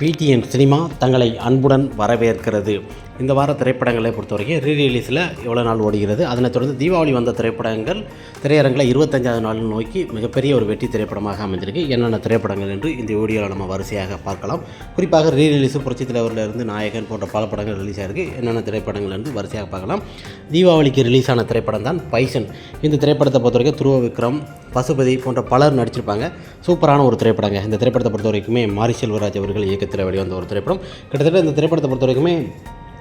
PTN cinema தங்களை அன்புடன் வரவேற்கிறது. இந்த வார திரைப்படங்களை பொறுத்தவரைக்கும் ரீ ரிலீஸில் எவ்வளோ நாள் ஓடுகிறது அதனைத் தொடர்ந்து தீபாவளி வந்த திரைப்படங்கள் திரையரங்கில் இருபத்தஞ்சாவது நாள் நோக்கி மிகப்பெரிய ஒரு வெற்றி திரைப்படமாக அமைஞ்சிருக்கு என்னென்ன திரைப்படங்கள் என்று இந்த வீடியோவில் நம்ம வரிசையாக பார்க்கலாம். குறிப்பாக ரீ ரிலீஸு புரட்சி தலைவரிலிருந்து நாயகன் போன்ற பல படங்கள் ரிலீஸ் ஆகிருக்கு என்னென்ன திரைப்படங்கள் என்று வரிசையாக பார்க்கலாம். தீபாவளிக்கு ரிலீஸ் ஆன திரைப்படம் தான் பைசன். இந்த திரைப்படத்தை பொறுத்த வரைக்கும் துருவ விக்ரம் பசுபதி போன்ற பலர் நடிச்சிருப்பாங்க. சூப்பரான ஒரு திரைப்படங்க. இந்த திரைப்படத்தை பொறுத்த வரைக்குமே மாரி செல்வராஜ் அவர்கள் இயக்க இயக்கத்தில் வெளிவந்த ஒரு திரைப்படம். கிட்டத்தட்ட இந்த திரைப்படத்தை பொறுத்த வரைக்குமே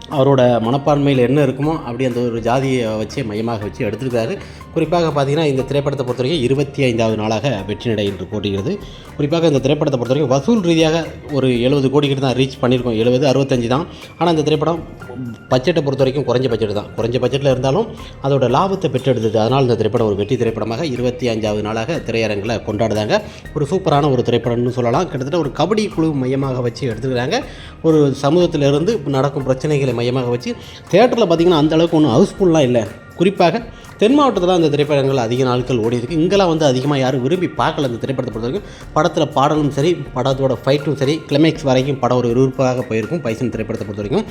அவரோட மனப்பான்மையில் என்ன இருக்குமோ அப்படி அந்த ஒரு ஜாதியை வச்சு மையமாக வச்சு எடுத்துருக்காரு குறிப்பாக பார்த்தீங்கன்னா இந்த திரைப்படத்தை பொறுத்த வரைக்கும் இருபத்தி ஐந்தாவது நாளாக வெற்றி நடை என்று போட்டுகிறது. குறிப்பாக இந்த திரைப்படத்தை பொறுத்த வரைக்கும் வசூல் ரீதியாக ஒரு எழுபது கோடி தான் ரீச் பண்ணியிருக்கோம். எழுபது அறுபத்தஞ்சு தான். ஆனால் இந்த திரைப்படம் பட்ஜெட்டை பொறுத்த வரைக்கும் குறைஞ்ச பட்ஜெட் தான். குறைஞ்ச பட்ஜெட்டில் இருந்தாலும் அதோட லாபத்தை பெற்றெடுத்தது. அதனால் இந்த திரைப்படம் ஒரு வெற்றி திரைப்படமாக இருபத்தி அஞ்சாவது நாளாக திரையரங்கில் கொண்டாடுதாங்க ஒரு சூப்பரான ஒரு திரைப்படம்னு சொல்லலாம். கிட்டத்தட்ட ஒரு கபடி குழு மையமாக வச்சு எடுத்துக்கிறாங்க. ஒரு சமூகத்திலிருந்து நடக்கும் பிரச்சனைகளை மையமாக வச்சு தேட்டரில் பார்த்திங்கன்னா அந்த அளவுக்கு ஒன்றும் ஹவுஸ்ஃபுல்லாக இல்லை. குறிப்பாக தென் மாவட்டத்தில் அந்த திரைப்படங்கள் அதிக நாட்கள் ஓடிருக்கு இங்கெல்லாம் வந்து அதிகமாக யாரும் விரும்பி பார்க்கல அந்த திரைப்படத்தை பொறுத்தவரைக்கும். படத்தில் பாடலும் சரி படத்தோட ஃபைட்டும் சரி கிளைமேக்ஸ் வரைக்கும் படம் ஒரு விறுவிறுப்பாக போயிருக்கும் பைசன் திரைப்படத்தை பொறுத்த வரைக்கும்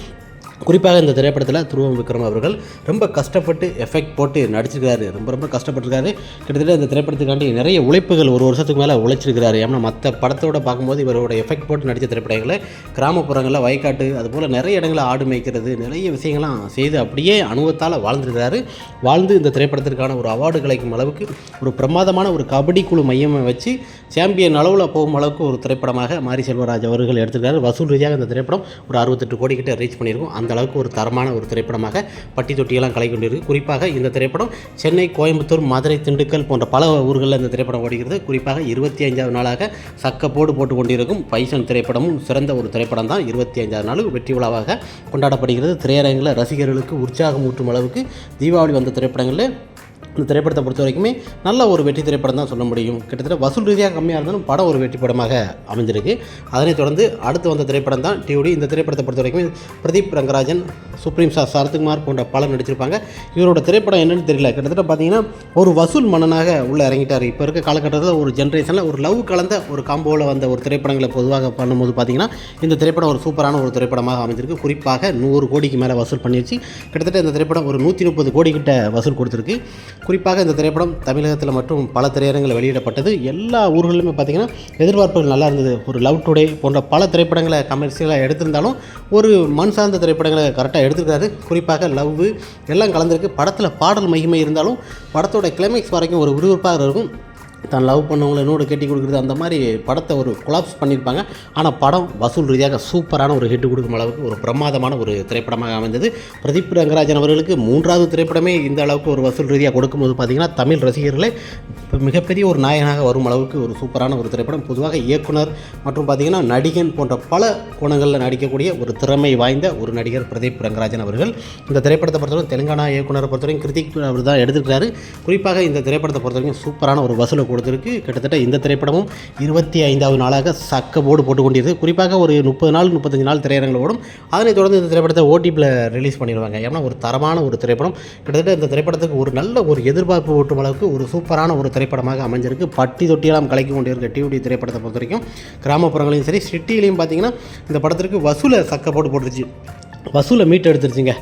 குறிப்பாக இந்த திரைப்படத்தில் துருவம் விக்ரம் அவர்கள் ரொம்ப கஷ்டப்பட்டு எஃபெக்ட் போட்டு நடிச்சிருக்காரு. ரொம்ப ரொம்ப கஷ்டப்பட்டிருக்காரு. கிட்டத்தட்ட இந்த திரைப்படத்துக்காண்டி நிறைய உழைப்புகள் ஒரு வருஷத்துக்கு மேலே உழைச்சிருக்கிறாரு. ஏன்னா மற்ற படத்தோட பார்க்கும்போது இவரோட எஃபெக்ட் போட்டு நடித்த திரைப்படங்களை கிராமப்புறங்களில் வயக்காட்டு அதுபோல் நிறைய இடங்களில் ஆடு மேய்க்கிறது நிறைய விஷயங்கள்லாம் செய்து அப்படியே அனுபவத்தால் வாழ்ந்துருக்காரு வாழ்ந்து இந்த திரைப்படத்திற்கான ஒரு அவார்டு கிடைக்கும் அளவுக்கு ஒரு பிரமாதமான ஒரு கபடி குழு மையமை வச்சு சாம்பியன் அளவில் போகும் அளவுக்கு ஒரு திரைப்படமாக மாரி செல்வராஜ் அவர்கள் எடுத்திருக்காரு. வசூல் ரீதியாக இந்த திரைப்படம் ஒரு அறுபத்தெட்டு கோடி கிட்ட ரீச் பண்ணியிருக்கும். அந்த அளவுக்கு ஒரு தரமான ஒரு திரைப்படமாக பட்டி தொட்டியெல்லாம் கலை கொண்டிருக்கு. குறிப்பாக இந்த திரைப்படம் சென்னை கோயம்புத்தூர் மதுரை திண்டுக்கல் போன்ற பல ஊர்களில் இந்த திரைப்படம் ஓடுகிறது குறிப்பாக இருபத்தி ஐந்தாவது நாளாக சக்கப்போடு போட்டு கொண்டிருக்கும் பைசன் திரைப்படமும் சிறந்த ஒரு திரைப்படம் தான். இருபத்தி ஐந்தாவது நாள் வெற்றி விழாவாக கொண்டாடப்படுகிறது. திரையரங்கில் ரசிகர்களுக்கு உற்சாகம் ஊட்டும் அளவுக்கு தீபாவளி வந்த திரைப்படங்களில் இந்த திரைப்படத்தை பொறுத்த வரைக்குமே நல்ல ஒரு வெற்றி திரைப்படம் தான் சொல்ல முடியும். கிட்டத்தட்ட வசூல் ரீதியாக கம்மியாக இருந்தாலும் படம் ஒரு வெற்றி படமாக அமைஞ்சிருக்கு. அதனைத் தொடர்ந்து அடுத்து வந்த திரைப்படம் தான் டியூடி இந்த திரைப்படத்தை பொறுத்த வரைக்கும் பிரதீப் ரங்கராஜன் சுப்ரீம் சார் சரத்குமார் போன்ற பலர் நடிச்சிருப்பாங்க. இவரோட திரைப்படம் என்னன்னு தெரியல. கிட்டத்தட்ட பார்த்தீங்கன்னா ஒரு வசூல் மன்னனாக உள்ளே இறங்கிட்டார். இப்போ இருக்க காலகட்டத்தில் ஒரு ஜென்ரேஷனில் ஒரு லவ் கலந்த ஒரு காம்போவில் வந்த ஒரு திரைப்படங்களை பொதுவாக பண்ணும்போது பார்த்தீங்கன்னா இந்த திரைப்படம் ஒரு சூப்பரான ஒரு திரைப்படமாக அமைஞ்சிருக்கு. குறிப்பாக நூறு கோடிக்கு மேலே வசூல் பண்ணிருச்சு. கிட்டத்தட்ட இந்த திரைப்படம் ஒரு நூற்றி முப்பது கோடி கிட்ட வசூல் கொடுத்துருக்கு. குறிப்பாக இந்த திரைப்படம் தமிழகத்தில் மற்றும் பல திரையரங்கில் வெளியிடப்பட்டது. எல்லா ஊர்களிலுமே பார்த்திங்கன்னா எதிர்பார்ப்புகள் நல்லா இருந்தது. ஒரு லவ் டுடே போன்ற பல திரைப்படங்களை கமர்ஷியலாக எடுத்திருந்தாலும் ஒரு மண் சார்ந்த திரைப்படங்களை கரெக்டாக எடுத்திருக்காரு. குறிப்பாக லவ் எல்லாம் கலந்துருக்கு. படத்தில் பாடல் மகிமை இருந்தாலும் படத்தோட கிளைமேக்ஸ் வரைக்கும் ஒரு விறுவிறுப்பாக இருக்கும். தான் லவ் பண்ணவங்களை என்னோட கட்டி கொடுக்குறது அந்த மாதிரி படத்தை ஒரு கொலாப்ஸ் பண்ணியிருப்பாங்க. ஆனால் படம் வசூல் ரீதியாக சூப்பரான ஒரு ஹிட் கொடுக்கும் அளவுக்கு ஒரு பிரமாதமான ஒரு திரைப்படமாக அமைந்தது. பிரதீப் ரங்கராஜன் அவர்களுக்கு மூன்றாவது திரைப்படமே இந்த அளவுக்கு ஒரு வசூல் ரீதியாக கொடுக்கும்போது பார்த்திங்கன்னா தமிழ் ரசிகர்களே மிகப்பெரிய ஒரு நாயகனாக வரும் அளவுக்கு ஒரு சூப்பரான ஒரு திரைப்படம். பொதுவாக இயக்குனர் மற்றும் பார்த்திங்கன்னா நடிகன் போன்ற பல கோணங்களில் நடிக்கக்கூடிய ஒரு திறமை வாய்ந்த ஒரு நடிகர் பிரதீப் ரங்கராஜன் அவர்கள். இந்த திரைப்படத்தை பொறுத்தவரைக்கும் தெலுங்கானா இயக்குனரை பொறுத்தவரைக்கும் கிருத்திக் அவர் தான் எடுத்துருக்காரு குறிப்பாக இந்த திரைப்படத்தை பொறுத்தவரைக்கும் சூப்பரான ஒரு வசூலை கொடுத்துருக்கு. கிட்டத்தட்ட இந்த திரைப்படமும் இருபத்தி ஐந்தாவது நாளாக சக்க போர்டு போட்டு கொண்டிருக்கு குறிப்பாக ஒரு முப்பது நாள் முப்பத்தஞ்சு நாள் திரையரங்கில் ஓடும். அதனைத் தொடர்ந்து இந்த திரைப்படத்தை ஓடிபியில் ரிலீஸ் பண்ணிடுவாங்க. ஏன்னா ஒரு தரமான ஒரு திரைப்படம். கிட்டத்தட்ட இந்த திரைப்படத்துக்கு ஒரு நல்ல ஒரு எதிர்பார்ப்பு ஊட்டும் அளவுக்கு ஒரு சூப்பரான ஒரு திரைப்படமாக அமைஞ்சிருக்கு. பட்டி தொட்டியெல்லாம் கலக்கி கொண்டிருக்க டிவிடி திரைப்படத்தை பொறுத்த வரைக்கும் கிராமப்புறங்களையும் சரி சிட்டிலையும் பார்த்தீங்கன்னா இந்த படத்திற்கு வசூலை சக்க போட்டு போட்டுருச்சு. வசூலை மீட் எடுத்துருச்சுங்க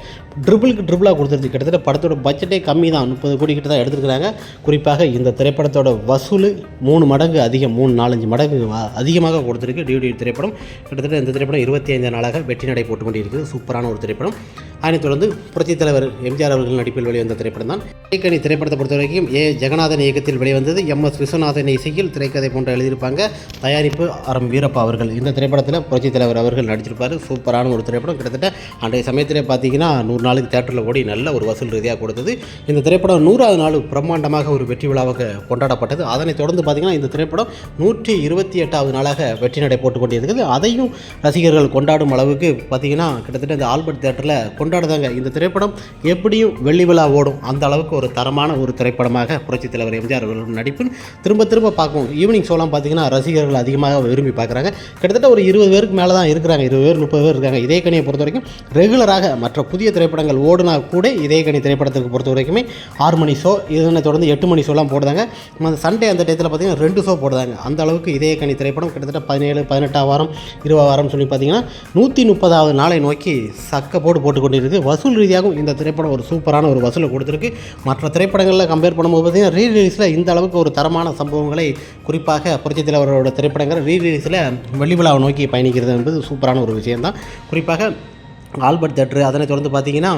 ட்ரிபிளுக்கு ட்ரிபிளாக கொடுத்துருச்சு கிட்டத்தட்ட படத்தோட பட்ஜெட்டே கம்மி தான். முப்பது கோடி கிட்ட தான் எடுத்துருக்காங்க குறிப்பாக இந்த திரைப்படத்தோட வசூல் மூணு மடங்கு அதிகம். மூணு நாலஞ்சு மடங்கு அதிகமாக கொடுத்துருக்கு டியூடி திரைப்படம். கிட்டத்தட்ட இந்த திரைப்படம் இருபத்தி ஐந்து நாளாக வெற்றி நடை போட்டு கொண்டிருக்கிறது சூப்பரான ஒரு திரைப்படம். அதனைத் தொடர்ந்து புரட்சித் தலைவர் எம்ஜிஆர் அவர்கள் நடிப்பில் வெளிவந்த திரைப்படம் தான். இயக்கணி திரைப்படத்தை பொறுத்த வரைக்கும் ஏ ஜெகநாதன் இயக்கத்தில் வெளிவந்தது. எம் எஸ் விஸ்வநாதன் இசையில் திரைக்கதை போன்ற எழுதியிருப்பாங்க. தயாரிப்பு அரம் வீரப்பா அவர்கள். இந்த திரைப்படத்தில் புரட்சித் தலைவர் அவர்கள் நடிச்சிருப்பார். சூப்பரான ஒரு திரைப்படம். கிட்டத்தட்ட அன்றைய சமயத்தில் பார்த்தீங்கன்னா நூறு நாளுக்கு தேட்டரில் ஓடி நல்ல ஒரு வசூல் ரீதியாக கொடுத்தது. இந்த திரைப்படம் நூறாவது நாள் பிரம்மாண்டமாக ஒரு வெற்றி விழாவாக கொண்டாடப்பட்டது. அதனைத் தொடர்ந்து பார்த்தீங்கன்னா இந்த திரைப்படம் நூற்றி இருபத்தி எட்டாவது நாளாக வெற்றி நடை போட்டு கொண்டிருக்கிறது அதையும் ரசிகர்கள் கொண்டாடும் அளவுக்கு பார்த்தீங்கன்னா கிட்டத்தட்ட இந்த ஆல்பர்ட் தேட்டரில் கொண்டாடுதாங்க. இந்த திரைப்படம் எப்படியும் வெள்ளி விழா ஓடும். அந்த அளவுக்கு ஒரு தரமான ஒரு திரைப்படமாக புரட்சித் தலைவர் எம்ஜிஆர் அவர்களும் நடிப்பு திரும்ப திரும்ப பார்க்கும் ஈவினிங் ஷோலாம் பார்த்தீங்கன்னா ரசிகர்கள் அதிகமாக விரும்பி பார்க்குறாங்க. கிட்டத்தட்ட ஒரு இருபது பேருக்கு மேலே தான் இருக்கிறாங்க. இருபது பேர் முப்பது பேர் இருக்காங்க. இதே கணியை பொறுத்த வரைக்கும் ரெகுலராக மற்ற புதிய திரைப்படம் திரைப்படங்கள் ஓடுனா கூட இதே கணி திரைப்படத்துக்கு பொறுத்த வரைக்குமே ஆறு மணி ஷோ இதனை தொடர்ந்து எட்டு மணி ஷோலாம் போடுதாங்க. அந்த சண்டே அந்த டயத்தில் பார்த்தீங்கன்னா ரெண்டு ஷோ போடுதாங்க. அந்த அளவுக்கு இதே கணி திரைப்படம் கிட்டத்தட்ட பதினேழு பதினெட்டாம் வாரம் இருபது வாரம் சொல்லி பார்த்தீங்கன்னா நூற்றி முப்பதாவது நாளை நோக்கி சக்க போடு போட்டு கொண்டிருக்கு. வசூல் ரீதியாகவும் இந்த திரைப்படம் ஒரு சூப்பரான ஒரு வசூலை கொடுத்துருக்கு. மற்ற திரைப்படங்களில் கம்பேர் பண்ணும்போது பார்த்தீங்கன்னா ரீ ரிலீஸில் இந்த அளவுக்கு ஒரு தரமான சம்பவங்களை குறிப்பாக புரட்சித் தலைவரோட திரைப்படங்கள் ரீ ரிலீஸில் வெள்ளி விழாவை நோக்கி பயணிக்கிறது என்பது சூப்பரான ஒரு விஷயம்தான். குறிப்பாக ஆல்பர்ட் தேட்ரு அதனை தொடர்ந்து பார்த்தீங்கன்னா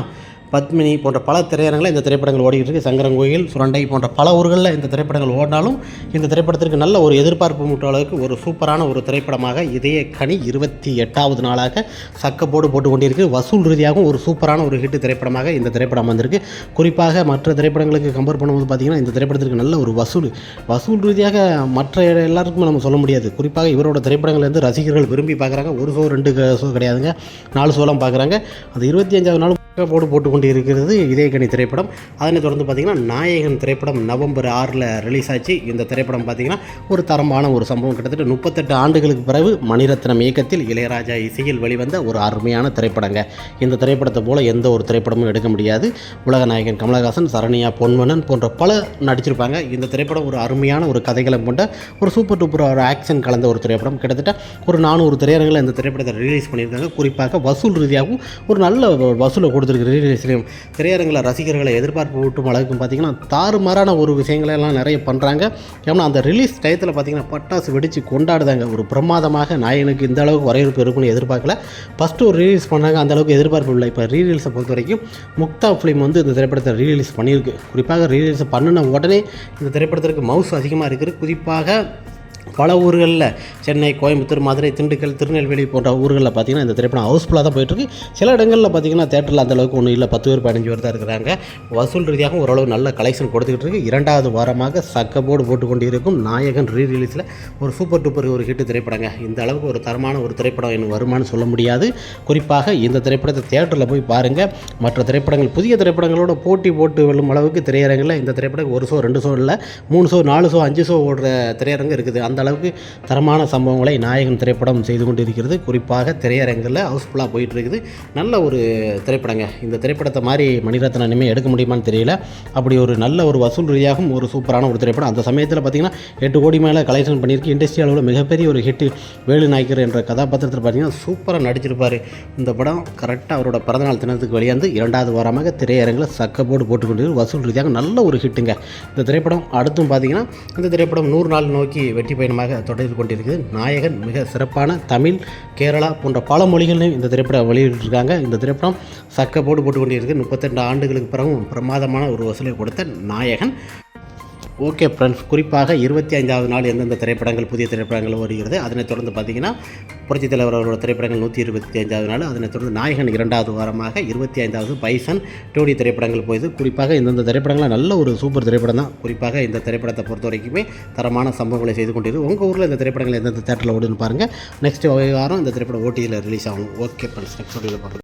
பத்மினி போன்ற பல திரையரங்கில் இந்த திரைப்படங்கள் ஓடிக்கிட்டு இருக்கு. சங்கரங்கோயில் சுரண்டை போன்ற பல ஊர்களில் இந்த திரைப்படங்கள் ஓடினாலும் இந்த திரைப்படத்திற்கு நல்ல ஒரு எதிர்பார்ப்பு மூட்ட அளவுக்கு ஒரு சூப்பரான ஒரு திரைப்படமாக இதய கனி இருபத்தி எட்டாவது நாளாக சக்கப்போடு போட்டு கொண்டிருக்கு. வசூல் ரீதியாகவும் ஒரு சூப்பரான ஒரு ஹிட் திரைப்படமாக இந்த திரைப்படம் வந்திருக்கு. குறிப்பாக மற்ற திரைப்படங்களுக்கு கம்பேர் பண்ணும்போது பார்த்திங்கன்னா இந்த திரைப்படத்திற்கு நல்ல ஒரு வசூல். வசூல் ரீதியாக மற்ற எல்லாருக்குமே நம்ம சொல்ல முடியாது. குறிப்பாக இவரோட திரைப்படங்கள் வந்து ரசிகர்கள் விரும்பி பார்க்குறாங்க. ஒரு ஷோ ரெண்டு ஷோ கிடையாதுங்க. நாலு ஷோலாம் பார்க்குறாங்க. அது இருபத்தி அஞ்சாவது நாள் போட்டு போட்டு கொண்டு இருக்கிறது இதே கனி திரைப்படம். அதனை தொடர்ந்து பார்த்திங்கன்னா நாயகன் திரைப்படம் நவம்பர் ஆறில் ரிலீஸ் ஆச்சு. இந்த திரைப்படம் பார்த்திங்கன்னா ஒரு தரமான ஒரு சம்பவம். கிட்டத்தட்ட முப்பத்தெட்டு ஆண்டுகளுக்கு பிறகு மணிரத்னம் இயக்கத்தில் இளையராஜா இசையில் வெளிவந்த ஒரு அருமையான திரைப்படங்க. இந்த திரைப்படத்தை போல் எந்த ஒரு திரைப்படமும் எடுக்க முடியாது. உலக நாயகன் கமலஹாசன் சரண்யா பொன்வனன் போன்ற பல நடிச்சிருப்பாங்க. இந்த திரைப்படம் ஒரு அருமையான ஒரு கதைகளம் கொண்ட ஒரு சூப்பர் டூப்பர் ஒரு ஆக்ஷன் கலந்த ஒரு திரைப்படம். கிட்டத்தட்ட ஒரு நானூறு திரையரங்கில் இந்த திரைப்படத்தை ரிலீஸ் பண்ணியிருக்காங்க. குறிப்பாக வசூல் ரீதியாகவும் ஒரு நல்ல வசூலை கொடுத்துருக்கு. ரிலீஸ் ரிலீஸ்லையும் திரையரங்கில் ரசிகர்களை எதிர்பார்ப்பு ஊட்டும் அளவுக்கு பார்த்திங்கன்னா தாறுமாறான ஒரு விஷயங்களை எல்லாம் நிறைய பண்ணுறாங்க ஏன்னா அந்த ரிலீஸ் டயத்தில் பார்த்திங்கன்னா பட்டாசு வெடித்து கொண்டாடுதாங்க. ஒரு பிரமாதமாக நாயகனுக்கு இந்த அளவுக்கு வரவேற்பு இருக்குன்னு எதிர்பார்க்கல. ஃபஸ்ட்டு ஒரு ரிலீஸ் பண்ணாங்க. அந்த அளவுக்கு எதிர்பார்ப்பு இல்லை. இப்போ ரீலீஸை பொறுத்த வரைக்கும் முக்தா ஃபிலிம் வந்து இந்த திரைப்படத்தை ரீலீஸ் பண்ணியிருக்கு. குறிப்பாக ரீலீஸ் பண்ணின உடனே இந்த திரைப்படத்திற்கு மவுஸ் அதிகமாக இருக்குது. குறிப்பாக பல ஊர்களில் சென்னை கோயம்புத்தூர் மதுரை திண்டுக்கல் திருநெல்வேலி போன்ற ஊர்களில் பார்த்திங்கன்னா இந்த திரைப்படம் ஹவுஸ்ஃபுல்லாக தான் போயிட்டுருக்கு. சில இடங்களில் பார்த்திங்கன்னா தேட்டரில் அந்த அளவுக்கு ஒன்றும் இல்லை. பத்து பேர் பதினஞ்சு பேர் தான் இருக்கிறாங்க. வசூல் ரீதியாக ஓரளவு நல்ல கலெக்ஷன் கொடுத்துக்கிட்டு இருக்கு. இரண்டாவது வாரமாக சக்கப்போடு போட்டு கொண்டு இருக்கும் நாயகன் ரீ ரிலீஸில் ஒரு சூப்பர் டூப்பர் ஒரு ஹிட் திரைப்படங்க. இந்த அளவுக்கு ஒரு தரமான ஒரு திரைப்படம் என்ன வருமானு சொல்ல முடியாது. குறிப்பாக இந்த திரைப்படத்தை தேட்டரில் போய் பாருங்கள் மற்ற திரைப்படங்கள் புதிய திரைப்படங்களோட போட்டி போட்டு வெல்லும் அளவுக்கு திரையரங்கில் இந்த திரைப்படம் ஒரு ஷோ ரெண்டு ஷோ இல்லை. மூணு ஷோ நாலு ஷோ அஞ்சு ஷோ ஓடுற திரையரங்கு இருக்குது. அந்த அந்த அளவுக்கு தரமான சம்பவங்களை நாயகன் திரைப்படம் செய்து கொண்டு இருக்கிறது குறிப்பாக திரையரங்கில் ஹவுஸ்ஃபுல்லாக போயிட்டுருக்குது. நல்ல ஒரு திரைப்படங்க. இந்த திரைப்படத்தை மாதிரி மணிரத்னம் இனிமேல் எடுக்க முடியுமான்னு தெரியல. அப்படி ஒரு நல்ல ஒரு வசூல் ரீதியாகவும் ஒரு சூப்பரான ஒரு திரைப்படம். அந்த சமயத்தில் பார்த்திங்கன்னா எட்டு கோடி மேலே கலெக்ஷன் பண்ணியிருக்கு. இண்டஸ்ட்ரி அளவில் மிகப்பெரிய ஒரு ஹிட் வேலு நாயக்கர் என்ற கதாபாத்திரத்தில் பார்த்திங்கன்னா சூப்பராக நடிச்சிருப்பார். இந்த படம் கரெக்டாக அவரோட பிறந்தநாள் தினத்துக்கு வெளியாந்து இரண்டாவது வாரமாக திரையரங்கில் சக்கப்போடு போட்டுக்கொண்டு வசூல் ரீதியாக நல்ல ஒரு ஹிட்டுங்க இந்த திரைப்படம் அடுத்தும் பார்த்திங்கன்னா இந்த திரைப்படம் நூறு நாள் நோக்கி வெற்றி பயணமாக தொடர்ந்து கொண்டிருக்கு நாயகன் மிக சிறப்பான தமிழ் கேரளா போன்ற பல மொழிகளிலும் இந்த திரைப்படம் வெளியிட்டிருக்காங்க. இந்த திரைப்படம் சக்கப்போடு போட்டு கொண்டிருக்கு முப்பத்தெண்டு ஆண்டுகளுக்கு பிறகும் பிரமாதமான ஒரு வசூலை கொடுத்த நாயகன். Okay friends. குறிப்பாக இருபத்தி ஐந்தாவது நாள் எந்தெந்த திரைப்படங்கள் புதிய திரைப்படங்கள் வருகிறது அதனைத் தொடர்ந்து பார்த்தீங்கன்னா புரட்சித் தலைவர் அவரோட திரைப்படங்கள் நூற்றி இருபத்தி ஐந்தாவது நாள் அதனைத் தொடர்ந்து நாயகன் இரண்டாவது வாரமாக இருபத்தி ஐந்தாவது பைசன் டோடி திரைப்படங்கள் போயிது. குறிப்பாக இந்தந்த திரைப்படங்கள் நல்ல ஒரு சூப்பர் திரைப்படம் தான். குறிப்பாக இந்த திரைப்படத்தை பொறுத்த வரைக்குமே தரமான சம்பவங்களை செய்து கொண்டிருக்கு உங்கள் ஊரில் இந்த திரைப்படங்கள் எந்தெந்த தேட்டரில் ஓடுன்னு பாருங்கள் நெக்ஸ்ட் வாரம் இந்த திரைப்படம் ஓடியில் ரிலீஸ் ஆகும். ஓகே ஃப்ரெண்ட்ஸ் நெக்ஸ்ட் வீடியோவில் பார்க்கலாம்.